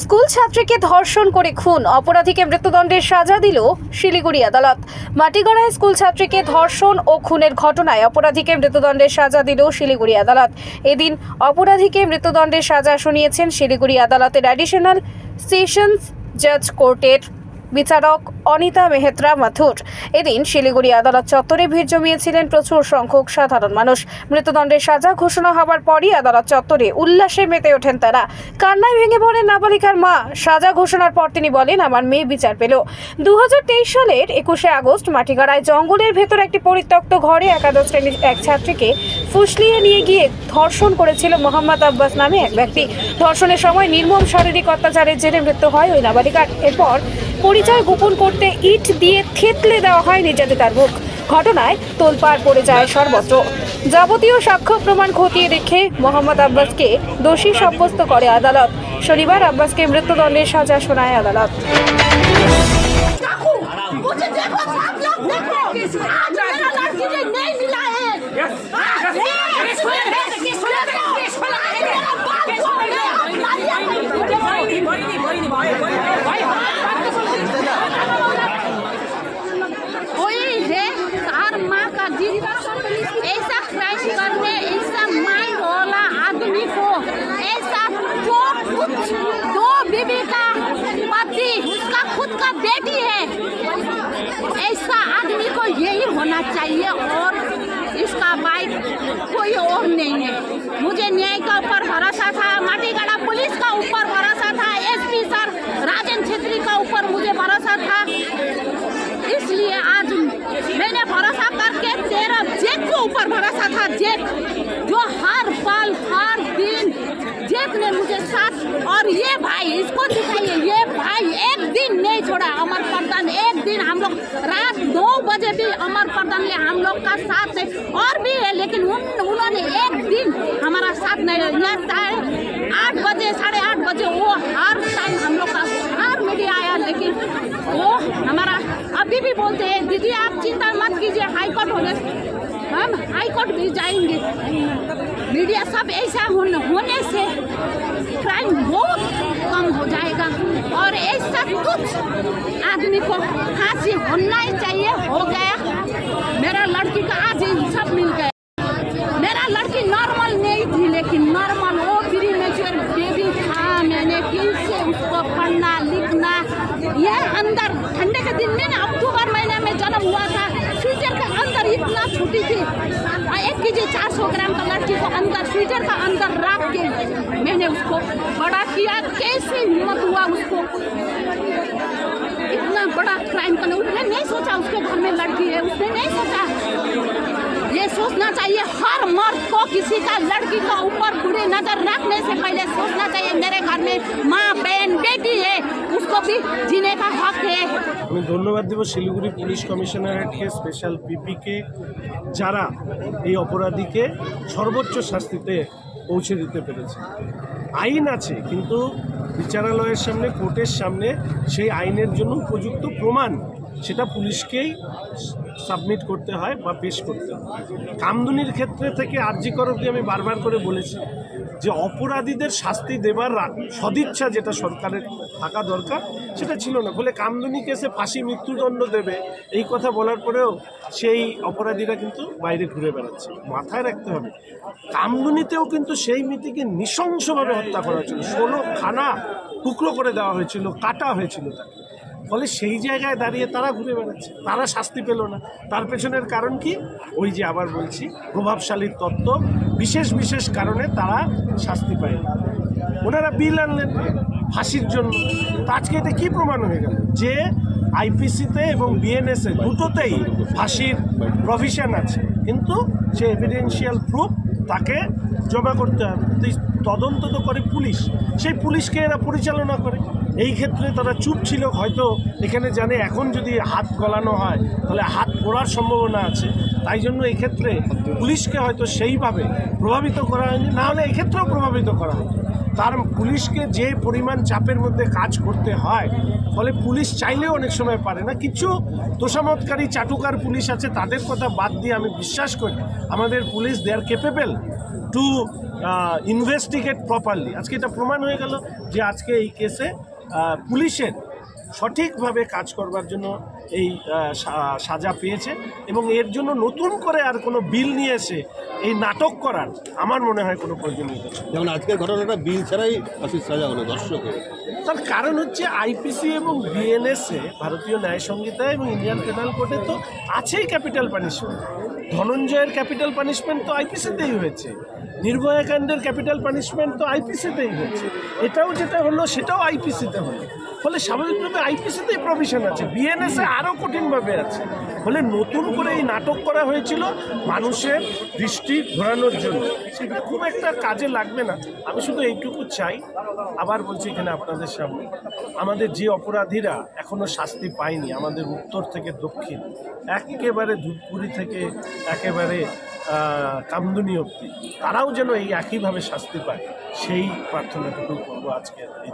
School ছাত্রীকে ধর্ষণ করে খুন। অপরাধীকে মৃত্যুদণ্ডের সাজা দিল শিলিগুড়ি আদালত। মাটিগড়ায় স্কুল ছাত্রীকে ধর্ষণ ও খুনের ঘটনায় অপরাধীকে মৃত্যুদণ্ডের সাজা দিল শিলিগুড়ি আদালত। এদিন অপরাধীকে মৃত্যুদণ্ডের সাজা শুনিয়েছেন শিলিগুড়ি আদালতের অ্যাডিশনাল সেশনস জাজ কোর্টের বিচারক অনিতা মেহত্রা মাথুর। এদিন শিলিগুড়ি আদালত চত্বরে ভিড় জমিয়েছিলেন প্রচুর সংখ্যক সাধারণ মানুষ। মৃত্যুদণ্ডের সাজা ঘোষণা হবার পরই আদালত চত্বরে উল্লাসে মেতে ওঠেন তারা। কান্নায় ভেঙে পড়েন নাবালিকার মা। সাজা ঘোষণার পর তিনি বলেন, আমার মেয়ে বিচার পেল। দু হাজার তেইশ সালের একুশে আগস্ট মাটিগাড়ায় জঙ্গলের ভেতর একটি পরিত্যক্ত ঘরে একাদশ শ্রেণির এক ছাত্রীকে ফুসলিয়ে নিয়ে গিয়ে ধর্ষণ করেছিল মোহাম্মদ আব্বাস নামে এক ব্যক্তি ধর্ষণের সময় নির্মম শারীরিক অত্যাচারের জেরে মৃত্যু হয় ওই নাবালিকার এরপর পরিচয় গোপন করতে ইট দিয়ে থেতলে দেওয়া হয় নির্যাতিতার মুখ ঘটনায় তোলপাড় পড়ে যায় সর্বত্র যাবতীয় সাক্ষ্য প্রমাণ খতিয়ে দেখে মোহাম্মদ আব্বাসকে দোষী সাব্যস্ত করে আদালত শনিবার আব্বাসকে মৃত্যুদণ্ডের সাজা শোনায় আদালত चाकू मुझे देखो सब लोग देखो आज मेरा लड़की ने नहीं मिला है ऐसा क्राइम करने ऐसा माइंड वाला आदमी को ऐसा दो बीबी का पति खुद का बेटी है ऐसा आदमी को यही होना चाहिए। कोई और नहीं है। मुझे न्याय का ऊपर भरोसा था, माटीगढ़ा पुलिस का ऊपर भरोसा था, एसपी सर राजन छेत्री का ऊपर मुझे भरोसा था। इसलिए आज मैंने भरोसा करके तेरा जेठ के ऊपर भरोसा था जेठ जो हर पल हर दिन जेठ ने मुझे साथ और ये भाई, इसको दिखाइए, ये भाई, एक दिन नहीं छोड़ा अमर प्रधान, एक दिन हम लोग रात दो बजे भी अमर प्रधान ने हम लोग का साथ है और भी है, लेकिन उन, उन्होंने एक दिन हमारा साथ नहीं दिया। साढ़े आठ बजे, साढ़े आठ बजे वो हर टाइम हम लोग का, हर मीडिया आया, लेकिन वो हमारा, अभी भी बोलते हैं, दीदी, आप चिंता मत कीजिए, हाईकोर्ट होने, हम हाईकोर्ट भी जाएँगे। मीडिया सब ऐसा होने से क्राइम बहुत कम हो जाएगा और ऐसा कुछ आदमी को फांसी होना ही चाहिए हो गया मेरा लड़की का आज ही सब मिल गया मेरा लड़की नॉर्मल नहीं थी लेकिन नॉर्मल वो प्री मेच्योर बेबी था मैंने फिर से उसको पढ़ना लिखना ये अंदर ठंडे के दिन में ना अक्टूबर महीने में जन्म हुआ था स्वेटर के अंदर इतना छोटी थी और एक के जी चार सौ ग्राम का लड़की को अंदर स्वेटर का अंदर रख के मैंने उसको बड़ा किया कैसे हिम्मत हुआ उसको इतना बड़ा क्राइम करने उसने नहीं सोचा उसके घर में लड़की है उसने नहीं सोचा ये सोचना चाहिए हर मर्द को किसी का लड़की का ऊपर बुरी नज़र रखने से पहले सोचना चाहिए मेरे घर में माँ बहन बेटी है उसको भी जीने का हक है আমি ধন্যবাদ দেব শিলিগুড়ি পুলিশ কমিশনারেটকে স্পেশাল পিপিকে যারা এই অপরাধীকে সর্বোচ্চ শাস্তিতে পৌঁছে দিতে পেরেছে। আইন আছে, কিন্তু বিচারালয়ের সামনে, কোর্টের সামনে সেই আইনের জন্য উপযুক্ত প্রমাণ সেটা পুলিশকেই সাবমিট করতে হয় বা পেশ করতে হয়। কামদুনির ক্ষেত্রে থেকে আর্যিকর অবধি আমি বারবার করে বলেছি যে অপরাধীদের শাস্তি দেবার সদিচ্ছা যেটা সরকারের থাকা দরকার, সেটা ছিল না। ফলে কামদুনি কেসে ফাঁসি, মৃত্যুদণ্ড দেবে, এই কথা বলার পরেও সেই অপরাধীরা কিন্তু বাইরে ঘুরে বেড়াচ্ছে। মাথায় রাখতে হবে, কামদুনিতেও কিন্তু সেই মিতিকে নৃশংসভাবে হত্যা করা হয়েছিল। ষোলো খানা টুকরো করে দেওয়া হয়েছিল, কাটা হয়েছিল তাকে। ফলে সেই জায়গায় দাঁড়িয়ে তারা ঘুরে বেড়াচ্ছে। তারা শাস্তি পেল না। তার পেছনের কারণ কি? ওই যে আবার বলছি প্রভাবশালীর তত্ত্ব, বিশেষ বিশেষ কারণে তারা শাস্তি পায় না। ওনারা বিল আনলেন ফাঁসির জন্য। তা আজকে এতে কী প্রমাণ হয়ে গেল? যে আইপিসিতে এবং বিএনএসে দুটোতেই ফাঁসির প্রভিশন আছে। কিন্তু সে এভিডেন্সিয়াল প্রুফ তাকে জমা করতে হবে। তদন্ত তো করে পুলিশ। সেই পুলিশকে এরা পরিচালনা করে। এই ক্ষেত্রে তারা চুপ ছিল, হয়তো এখানে জানে এখন যদি হাত গলানো হয়, তাহলে হাত পড়ার সম্ভাবনা আছে। তাই জন্য এই ক্ষেত্রে পুলিশকে হয়তো সেইভাবে প্রভাবিত করা হয়নি নাহলে এক্ষেত্রেও প্রভাবিত করা হতো। তার পুলিশকে যে পরিমাণ চাপের মধ্যে কাজ করতে হয়, ফলে পুলিশ চাইলেও অনেক সময় পারে না। কিছু তোষামতকারী চাটুকার পুলিশ আছে, তাদের কথা বাদ দিয়ে আমি বিশ্বাস করি, আমাদের police they are capable to investigate properly আজকে এটা প্রমাণ হয়ে গেল যে আজকে এই কেসে পুলিশের সঠিকভাবে কাজ করবার জন্য এই সাজা পেয়েছে এবং এর জন্য নতুন করে আর কোনো বিল নিয়ে এসে এই নাটক করার আমার মনে হয় কোনো প্রয়োজনীয়তা। যেমন আজকের ঘটনাটা বিল ছাড়াই ফাঁসির সাজা হলো দর্শকের। তার কারণ হচ্ছে আইপিসি এবং বিএনএসএ ভারতীয় ন্যায় সংহিতা এবং ইন্ডিয়ান পেনাল কোডে তো আছেই ক্যাপিটাল পানিশমেন্ট। ধনঞ্জয়ের ক্যাপিটাল পানিশমেন্ট তো আইপিসিতেই হয়েছে। নির্ভয়া কাণ্ডের ক্যাপিটাল পানিশমেন্ট তো আইপিসিতেই হয়েছে এটাও যেটা হলো, সেটাও আইপিসিতে হলো। ফলে স্বাভাবিকভাবে আইপিসিতেই প্রভিশন আছে। বিএনএসএ আরও কঠিনভাবে আছে। ফলে নতুন করে এই নাটক করা হয়েছিল মানুষের দৃষ্টি ঘোরানোর জন্য। সেটা খুব একটা কাজে লাগবে না। আমি শুধু এইটুকু চাই। আবার বলছি এখানে আপনাদের সামনে, আমাদের যে অপরাধীরা এখনও শাস্তি পায়নি, আমাদের উত্তর থেকে দক্ষিণ, একেবারে ধূপগুড়ি থেকে একেবারে কামদুনি অব্দি তারাও যেন এই একইভাবে শাস্তি পায় সেই প্রার্থনাটুকু করব আজকের এই।